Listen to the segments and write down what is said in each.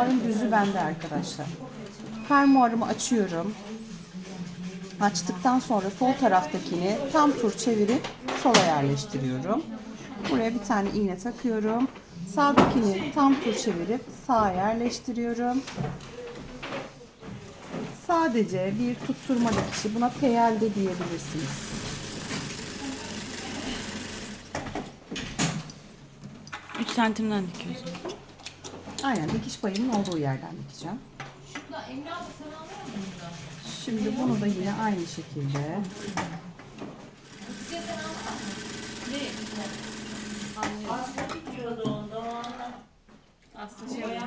Fermuarın düzü bende arkadaşlar. Fermuarımı açıyorum. Açtıktan sonra sol taraftakini tam tur çevirip sola yerleştiriyorum. Buraya bir tane iğne takıyorum. Sağdakini tam tur çevirip sağa yerleştiriyorum. Sadece bir tutturma dikişi. Buna teyel de diyebilirsiniz. Santimden dikiyorsun. Aynen dikiş payının olduğu yerden dikeceğim. Şimdi bunu da yine aynı şekilde Aslında şey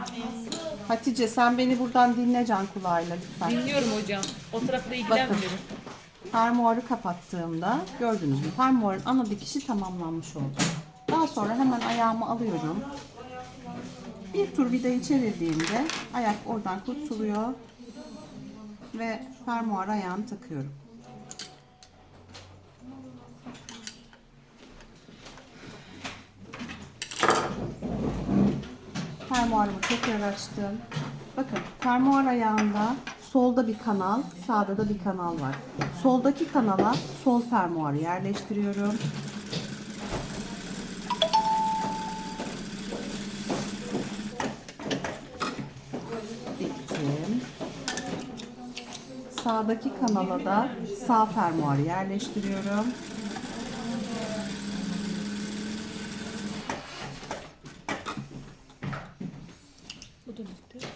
Hatice sen beni buradan dinle can kulağıyla lütfen. Dinliyorum hocam. O tarafla Bakın ilgilenmiyorum. fermuarı kapattığımda gördünüz mü? Fermuarın ana dikişi tamamlanmış oldu. Daha sonra hemen ayağımı alıyorum. Bir tur vidayı çevirdiğimde ayak oradan kurtuluyor ve fermuar ayağını takıyorum. Fermuarımı tekrar açtım. Bakın fermuar ayağında solda bir kanal, sağda da bir kanal var. Soldaki kanala sol fermuarı yerleştiriyorum. Sağdaki kanala da sağ fermuarı yerleştiriyorum. Bu da bitti.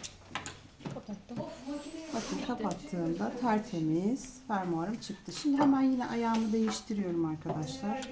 Kapattım. Bakın kapattığımda tertemiz fermuarım çıktı. Şimdi hemen yine ayağımı değiştiriyorum arkadaşlar.